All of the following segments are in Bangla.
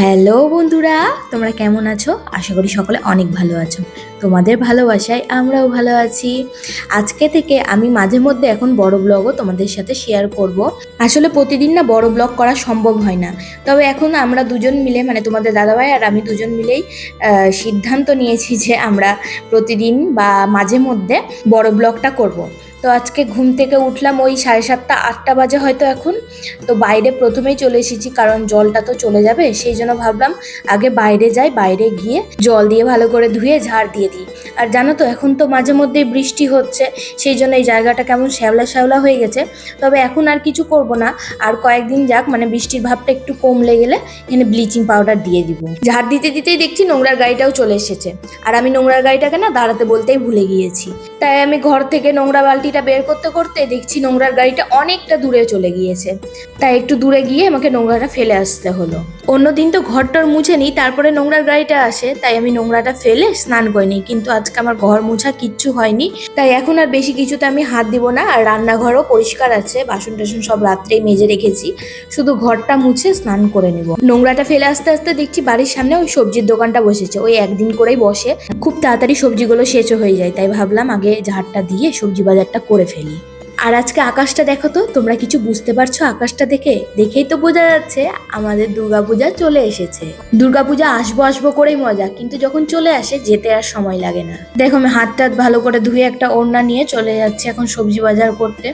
হ্যালো বন্ধুরা, তোমরা কেমন আছো? আশা করি সকলে অনেক ভালো আছো। তোমাদের ভালোবাসায় আমরাও ভালো আছি। আজকে থেকে আমি মাঝে মধ্যে এখন বড় ব্লগও তোমাদের সাথে শেয়ার করব। আসলে প্রতিদিন না বড় ব্লগ করা সম্ভব হয় না। তবে এখন আমরা দুজন মিলে মানে তোমাদের দাদাভাই আর আমি দুজন মিলেই সিদ্ধান্ত নিয়েছি যে আমরা প্রতিদিন বা মাঝে মধ্যে বড় ব্লগটা করব। তো আজকে ঘুম থেকে উঠলাম ওই সাড়ে সাতটা, আটটা বাজে হয়তো এখন। তো বাইরে প্রথমেই চলে এসেছি কারণ জলটা তো চলে যাবে, সেই জন্য ভাবলাম আগে বাইরে যাই, বাইরে গিয়ে জল দিয়ে ভালো করে ধুয়ে ঝাড় দিয়ে দিই। আর জানো তো, এখন তো মাঝে মধ্যেই বৃষ্টি হচ্ছে, সেই জন্য এই জায়গাটা কেমন শ্যাওলা শ্যাওলা হয়ে গেছে। তবে এখন আর কিছু করব না, আর কয়েকদিন যাক মানে বৃষ্টির ভাবটা একটু কমলে গেলে এখানে ব্লিচিং পাউডার দিয়ে দিব। ঝাড় দিতে দিতেই দেখছি নোংরার গাড়িটাও চলে এসেছে। আর আমি নোংরার গাড়িটাকে না দাঁড়াতে বলতেই ভুলে গিয়েছি। তাই আমি ঘর থেকে নোংরা বালতিটা বের করতে করতে দেখছি নোংরার গাড়িটা অনেকটা দূরে চলে গিয়েছে। তাই একটু দূরে গিয়ে আমাকে নোংরাটা ফেলে আসতে হলো। অন্যদিন তো ঘরটর মুছে নিই, তারপরে নোংরার গাড়িটা আসে, তাই আমি নোংরাটা ফেলে স্নান করে নিই, কিন্তু আজকে আমার ঘর মুছা কিচ্ছু হয়নি, তাই এখন আর বেশি কিছুতে আমি হাত দিব না, আর রান্নাঘরও পরিষ্কার আছে, বাসন টাসন সব রাত্রেই মেজে রেখেছি, শুধু ঘরটা মুছে স্নান করে নেব। নোংরাটা ফেলে আসতে আসতে দেখছি বাড়ির সামনে ওই সবজির দোকানটা বসেছে, ওই একদিন করেই বসে, খুব তাড়াতাড়ি সবজিগুলো সেচও হয়ে যায়, তাই ভাবলাম আগে ঝাড়টা দিয়ে সবজি বাজারটা করে ফেলি। আর আজকে আকাশটা দেখো তো, তোমরা কিছু বুঝতে পারছ? আকাশটা দেখে, দেখেই তো বোঝা যাচ্ছে আমাদের দুর্গাপূজা চলে এসেছে। দুর্গাপূজা আসব আসব করেই মজা, কিন্তু যখন চলে আসে, যেতে আর সময় লাগে না। দেখো, আমি হাত টাত ভালো করে ধুয়ে একটা ওড়না নিয়ে চলে যাচ্ছে এখন সবজি বাজার করতে।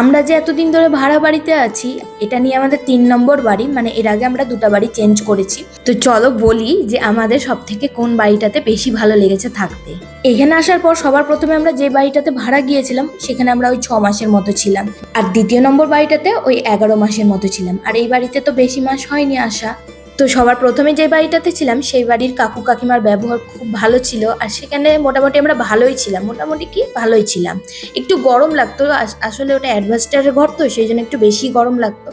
আমরা যে এতদিন ধরে ভাড়া বাড়িতে আছি, এটা নিয়ে আমাদের তিন নম্বর বাড়ি মানে এর আগে আমরা দুটো বাড়ি চেঞ্জ করেছি। তো চলো বলি যে আমাদের সব থেকে কোন বাড়িটাতে বেশি ভালো লেগেছে থাকতে। এখানে আসার পর সবার প্রথমে আমরা যে বাড়িটাতে ভাড়া গিয়েছিলাম, সেখানে আমরা ওই ছ মাসের মতো ছিলাম। আর দ্বিতীয় নম্বর বাড়িটাতে ওই এগারো মাসের মতো ছিলাম। আর এই বাড়িতে তো বেশি মাস হয়নি আসা তো সবার প্রথমে যে বাড়িটাতে ছিলাম, সেই বাড়ির কাকু কাকিমার ব্যবহার খুব ভালো ছিল আর সেখানে মোটামুটি আমরা ভালোই ছিলাম, মোটামুটি কি ভালোই ছিলাম। একটু গরম লাগতো আসলে ওটা অ্যাডভাস্টারের ঘর তো, সেই জন্য একটু বেশি গরম লাগতো।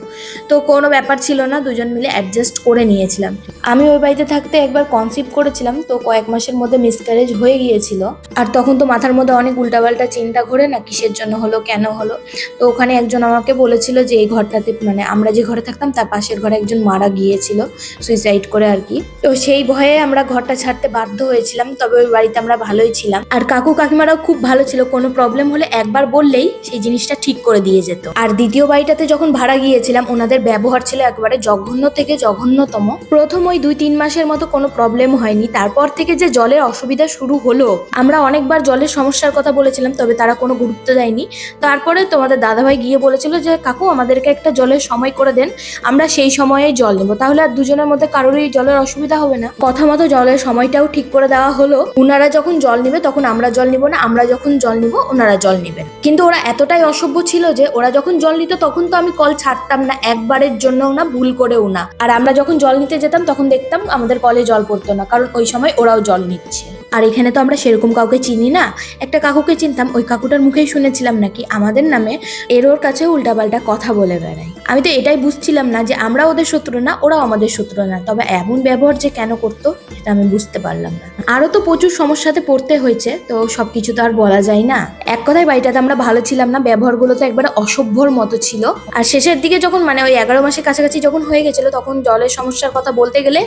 তো কোনো ব্যাপার ছিল না, দুজন মিলে অ্যাডজাস্ট করে নিয়েছিলাম। আমি ওই বাড়িতে থাকতে একবার কনসিভ করেছিলাম, তো কয়েক মাসের মধ্যে মিসক্যারেজ হয়ে গিয়েছিল। আর তখন তো মাথার মধ্যে অনেক উল্টাপাল্টা চিন্তা ঘোরে না, কিসের জন্য হলো, কেন হলো? তো ওখানে একজন আমাকে বলেছিল যে, এই ঘরটাতে মানে আমরা যে ঘরে থাকতাম, তার পাশের ঘরে একজন মারা গিয়েছিল। সুইসাইড করে আর কি। তো সেই ভয়ে আমরা ঘরটা ছাড়তে বাধ্য হয়েছিলাম, তবে ওই বাড়িতে আমরা ভালোই ছিলাম। আর কাকু কাকিমারাও খুব ভালো ছিল, কোনো প্রবলেম হলে একবার বললেই সেই জিনিসটা ঠিক করে দিয়ে যেত। আর দ্বিতীয় বাড়িটাতে যখন ভাড়া গিয়েছিলাম, ওনাদের ব্যবহার ছিল একবারে জঘন্য থেকে জঘন্যতম। প্রথম ওই দুই তিন মাসের মতো কোনো প্রবলেম হয়নি। তারপর থেকে যে জলের অসুবিধা শুরু হলো, আমরা অনেকবার জলের সমস্যার কথা বলেছিলাম, তবে তারা কোনো গুরুত্ব দেয়নি। তারপরে তোমাদের দাদাভাই গিয়ে বলেছিল যে, কাকু, আমাদেরকে একটা জলের সময় করে দেন, আমরা সেই সময়ে জল নেব। তাহলে আর দুজনের মধ্যে কারোরই জলের অসুবিধা হবে না। কথা মতো জলের সময়টাও ঠিক করে দেওয়া হলো। ওনারা যখন জল নিবে তখন আমরা জল নিব না, আমরা যখন জল নিব ওনারা জল নিবেন। কিন্তু ওরা এতটাই অসভ্য ছিল যে ওরা যখন জল নিত তখন তো আমি কল ছাড়তাম না, একবারের জন্য না, ভুল করেও না। আর আমরা যখন জল নিতে যেতাম তখন দেখতাম আমাদের কলে জল পড়তো না, কারণ ওই সময় ওরাও জল নিচ্ছে। আর এখানে তো আমরা সেরকম কাউকে চিনি না। একটা কাকুকে চিনতাম, ওই কাকুটার মুখেই শুনেছিলাম নাকি আমাদের নামে এর ওর কাছে উল্টাপাল্টা কথা বলে বেড়ায়। আমি তো এটাই বুঝছিলাম না যে আমরা ওদের শত্রু না, ওরাও আমাদের শত্রু না। তবে এমন ব্যবহার যে কেন করতো, সেটা আমি বুঝতে পারলাম না। আরও তো প্রচুর সমস্যাতে পড়তে হয়েছে, তো সব কিছু তো আর বলা যায় না। এক কথায় বাড়িটাতে আমরা ভালো ছিলাম না, ব্যবহারগুলো তো একবারে অসভ্যর মতো ছিল। আর শেষের দিকে যখন মানে ওই এগারো মাসের কাছাকাছি যখন হয়ে গেছিল, তখন জলের সমস্যার কথা বলতে গেলে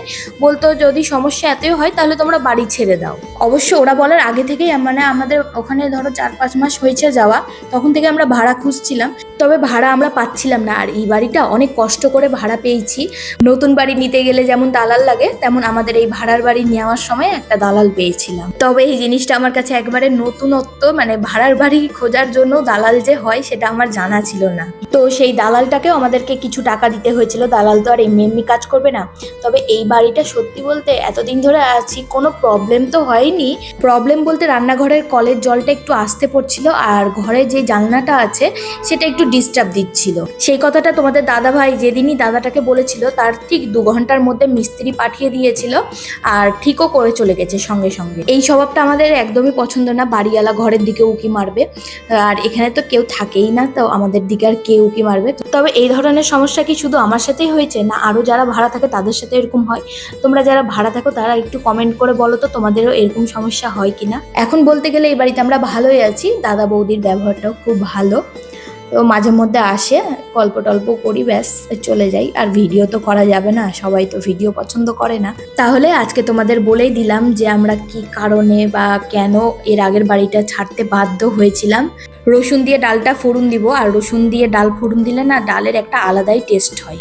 বলতো, যদি সমস্যা এতই হয়, তাহলে তোমরা বাড়ি ছেড়ে দাও। অবশ্য ওরা বলার আগে থেকেই মানে আমাদের ওখানে ধরো চার পাঁচ মাস হয়েছে যাওয়া, তখন থেকে আমরা ভাড়া খুঁজছিলাম। তবে ভাড়া আমরা পাচ্ছিলাম না। আর এই বাড়িটা অনেক কষ্ট করে ভাড়া পেয়েছি। নতুন বাড়ি নিতে গেলে যেমন দালাল লাগে, তেমন আমাদের এই ভাড়ার বাড়ি নেওয়ার সময় একটা দালাল পেয়েছিলাম। তবে এই জিনিসটা আমার কাছে একবারে নতুনত্ব মানে ভাড়ার বাড়ি খোঁজার জন্য দালাল যে হয়, সেটা আমার জানা ছিল না। তো সেই দালালটাকেও আমাদেরকে কিছু টাকা দিতে হয়েছিল। দালাল তো আর এমনি এমনি কাজ করবে না। তবে এই বাড়িটা সত্যি বলতে এতদিন ধরে আছি, কোনো প্রবলেম তো হয়নি। প্রবলেম বলতে রান্নাঘরের কলের জলটা একটু আসতে পড়ছিল আর ঘরে যে জানলাটা আছে, সেটা একটু ডিস্টার্ব দিচ্ছিল। সেই কথাটা তোমাদের দাদা ভাই যেদিনই দাদাটাকে বলেছিল, তার ঠিক দু ঘণ্টার মধ্যে মিস্ত্রি পাঠিয়ে দিয়েছিল আর ঠিকও করে চলে গেছে সঙ্গে সঙ্গে। এই স্বভাবটা আমাদের একদমই পছন্দ না, বাড়িওয়ালা ঘরের দিকে উকি মারবে। আর এখানে তো কেউ থাকেই না, তো আমাদের দিকে আর কে উকি মারবে। তবে এই ধরনের সমস্যা কি শুধু আমার সাথেই হয়েছে না আরও যারা ভাড়া থাকে তাদের সাথে এরকম হয়? তোমরা যারা ভাড়া থাকো তারা একটু কমেন্ট করে বলো তো, তোমাদেরও এরকম সমস্যা হয় কিনা। এখন বলতে গেলে এই বাড়িতে আমরা ভালোই আছি, দাদা বৌদির ব্যবহারটাও খুব ভালো। তো মাঝে মধ্যে আসে, গল্প টল্প করি, ব্যাস, চলে যাই। আর ভিডিও তো করা যাবে না, সবাই তো ভিডিও পছন্দ করে না। তাহলে আজকে তোমাদের বলেই দিলাম যে আমরা কি কারণে বা কেন এর আগের বাড়িটা ছাড়তে বাধ্য হয়েছিলাম। রসুন দিয়ে ডালটা ফোড়ন দিব, আর রসুন দিয়ে ডাল ফোড়ন দিলে না ডালের একটা আলাদাই টেস্ট হয়।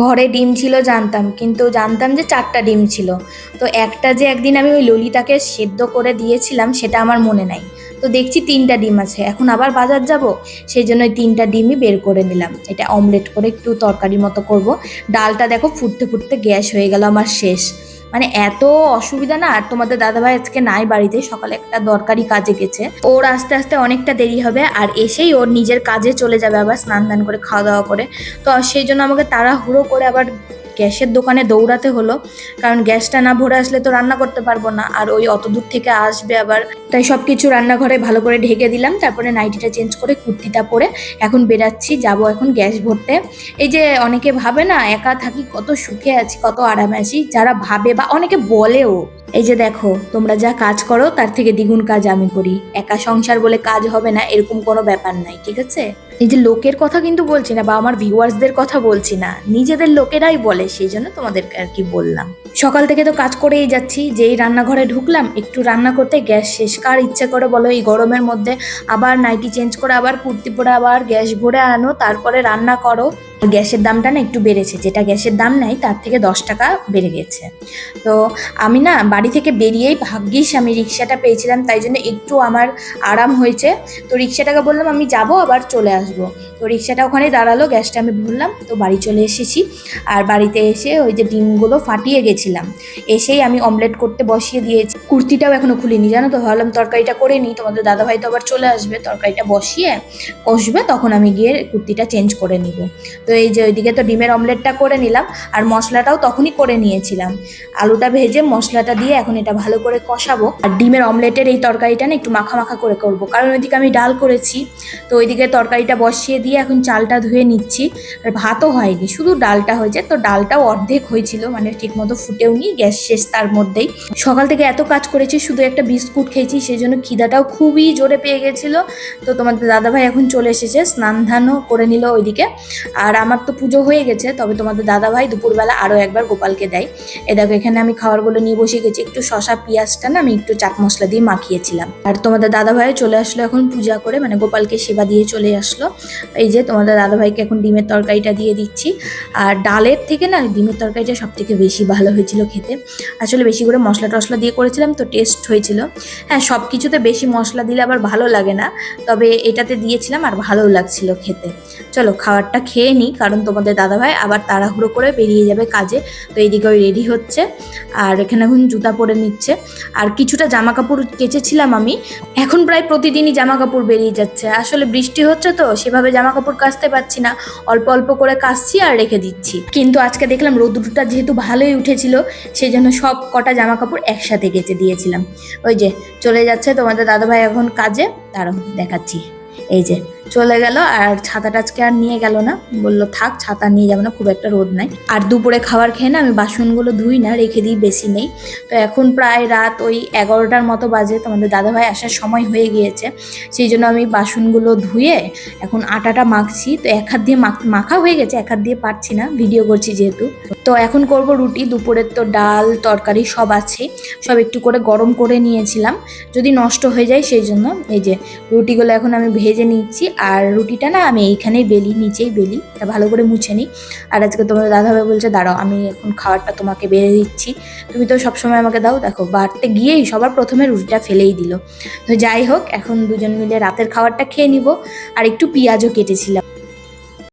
ঘরে ডিম ছিল জানতাম, কিন্তু জানতাম যে চারটা ডিম ছিল। তো একটা যে একদিন আমি ওই ললিতাকে সেদ্ধ করে দিয়েছিলাম, সেটা আমার মনে নাই। তো দেখছি তিনটা ডিম আছে, এখন আবার বাজার যাব? সেই জন্য তিনটা ডিমই বের করে নিলাম। এটা অমলেট করে একটু তরকারি মতো করব। ডালটা দেখো ফুটতে ফুটতে গ্যাস হয়ে গেল আমার শেষ। মানে এত অসুবিধা না, আর তোমাদের দাদাভাই আজকে নাই বাড়িতে, সকালে একটা দরকারি কাজে গেছে। ওর আস্তে আস্তে অনেকটা দেরি হবে, আর এসেই ওর নিজের কাজে চলে যাবে আবার স্নান দান করে, খাওয়া দাওয়া করে। তো সেই জন্য আমাকে তাড়াহুড়ো করে আবার গ্যাসের দোকানে দৌড়াতে হলো, কারণ গ্যাসটা না ভরে আসলে তো রান্না করতে পারব না। আর ওই অত দূর থেকে আসবে আবার। তাই সব কিছু রান্নাঘরে ভালো করে ঢেকে দিলাম, তারপরে নাইটিটা চেঞ্জ করে কুর্তিটা পরে এখন বেরাচ্ছি, যাব এখন গ্যাস ভরতে। এই যে অনেকে ভাবে না, একা থাকি কত সুখে আছি, কত আরামে আছি, যারা ভাবে বা অনেকে বলেও। এই যে দেখো, তোমরা যা কাজ করো, তার থেকে দ্বিগুণ কাজ আমি করি। একা সংসার বলে কাজ হবে না, এরকম কোনো ব্যাপার নাই, ঠিক আছে? এই যে লোকের কথা কিন্তু বলছি না, বা আমার ভিউয়ার্সদের কথা বলছি না, নিজেদের লোকেরাই বলে, সেই জন্য তোমাদেরকে আর কি বললাম। সকাল থেকে তো কাজ করেই যাচ্ছি, যেই রান্নাঘরে ঢুকলাম, একটু রান্না করতে গ্যাস শেষ। কার ইচ্ছে করে বলো, এই গরমের মধ্যে আবার নাইটি চেঞ্জ করে, আবার কুর্তি পরে, আবার গ্যাস ভরে আনো, তারপরে রান্না করো। গ্যাসের দামটা না একটু বেড়েছে, যেটা গ্যাসের দাম নাই, তার থেকে দশ টাকা বেড়ে গেছে। তো আমি না বাড়ি থেকে বেরিয়েই ভাগ্যিস আমি রিক্সাটা পেয়েছিলাম, তাই জন্য একটু আমার আরাম হয়েছে। তো রিক্সাটাকে বললাম, আমি যাব, আবার চলে আসব। তো রিক্সাটা ওখানে দাঁড়াল, গ্যাসটা আমি ভরলাম তো বাড়ি চলে এসেছি। আর বাড়িতে এসে ওই যে ডিমগুলো ফাটিয়ে গেছিলাম। এসেই আমি অমলেট করতে বসিয়ে দিয়েছি। কুর্তিটাও এখনও খুলিনি, জানো তো? ভাবলাম তরকারিটা করে নিই, তোমাদের দাদাভাই তো আবার চলে আসবে। তরকারিটা বসিয়ে কষবে, তখন আমি গিয়ে কুর্তিটা চেঞ্জ করে নিব। তো এই যে ওইদিকে তো ডিমের অমলেটটা করে নিলাম, আর মশলাটাও তখনই করে নিয়েছিলাম। আলুটা ভেজে মশলাটা দিয়ে এখন এটা ভালো করে কষাবো। আর ডিমের অমলেটের এই তরকারিটা না একটু মাখা মাখা করে করব। কারণ ওইদিকে আমি ডাল করেছি, তো ওইদিকে তরকারিটা বসিয়ে দিয়ে এখন চালটা ধুয়ে নিচ্ছি। আর ভাতও হয়নি, শুধু ডালটা হয়েছে। তো ডালটাও অর্ধেক হয়েছিল মানে ঠিক মতো ফুটেও নি গ্যাস শেষ তার মধ্যেই। সকাল থেকে এত কাজ করেছি, শুধু একটা বিস্কুট খেয়েছি সেই জন্য খিদাটাও খুবই জোরে পেয়ে গেছিল। তো তোমাদের দাদাভাই এখন চলে এসেছে, স্নান ধানও করে নিল ওইদিকে। আর আমার তো পুজো হয়ে গেছে, তবে তোমাদের দাদাভাই দুপুরবেলা আরও একবার গোপালকে দেয়। এ দেখো, এখানে আমি খাবারগুলো নিয়ে বসে গেছি। একটু শশা, পেঁয়াজটা না আমি একটু চাট মশলা দিয়ে মাখিয়েছিলাম। আর তোমাদের দাদাভাই চলে আসলো এখন পূজা করে মানে গোপালকে সেবা দিয়ে চলে আসলো। এই যে তোমাদের দাদাভাইকে এখন ডিমের তরকারিটা দিয়ে দিচ্ছি। আর ডালের থেকে না ডিমের তরকারিটা সব থেকে বেশি ভালো হয়েছিল খেতে। আসলে বেশি করে মশলা টশলা দিয়ে করেছিলাম তো টেস্ট হয়েছিল। হ্যাঁ সব কিছুতে বেশি মশলা দিলে আবার ভালো লাগে না। তবে এটাতে দিয়েছিলাম আর ভালোও লাগছিল খেতে। চলো খাবারটা খেয়ে নিই, কারণ তোমাদের দাদাভাই আবার তাড়াহুড়ো করে বেরিয়ে যাবে কাজে। তো এইদিকে ওই রেডি হচ্ছে। আর এখানে এখন জুতা পরে নিচ্ছে। আর কিছুটা জামা কাপড় কেচেছিলাম আমি। এখন প্রায় প্রতিদিনই জামা কাপড় বেরিয়ে যাচ্ছে। আসলে বৃষ্টি হচ্ছে তো, সেভাবে জামা কাপড় কাচতে পারছি না। অল্প অল্প করে কাচছি আর রেখে দিচ্ছি। কিন্তু আজকে দেখলাম রোদ্রুটা যেহেতু ভালোই উঠেছিল সেই জন্য সব কটা জামা কাপড় একসাথে কেচে দিয়েছিলাম। ওই যে, চলে যাচ্ছে তোমাদের দাদাভাই এখন কাজে, তারও দেখাচ্ছি। এই যে, চলে গেল আর ছাতাটা আজকে আর নিয়ে গেল না। বলল, থাক, ছাতা নিয়ে যাবে না, খুব একটা রোদ নাই। আর দুপুরে খাবার খেয়ে না আমি বাসনগুলো ধুই না, রেখে দিই, বেশি নেই। তো এখন প্রায় রাত ওই এগারোটার মতো বাজে তোমাদের দাদাভাই আসার সময় হয়ে গিয়েছে। সেই জন্য আমি বাসনগুলো ধুয়ে এখন আটাটা মাখছি। তো এক হাত দিয়ে মাখা হয়ে গেছে, এক হাত দিয়ে পারছি না, ভিডিও করছি যেহেতু। তো এখন করব রুটি, দুপুরের তো ডাল, তরকারি সব আছে। সব একটু করে গরম করে নিয়েছিলাম। যদি নষ্ট হয়ে যায় সেই জন্য, এই যে রুটিগুলো এখন আমি ভেজে নিচ্ছি আর রুটিটা না আমি এইখানেই বেলি, নিচেই বেলি, এটা ভালো করে মুছে নিই। আর আজকে তোমার দাদাভাই বলছে, দাঁড়াও, আমি এখন খাবারটা তোমাকে বেড়ে দিচ্ছি। তুমি তো সবসময় আমাকে দাও, দেখো, বাড়তে গিয়েই সবার প্রথমে রুটিটা ফেলেই দিল। তো যাই হোক, এখন দুজন মিলে রাতের খাবারটা খেয়ে নিব। আর একটু পেঁয়াজও কেটেছিলাম।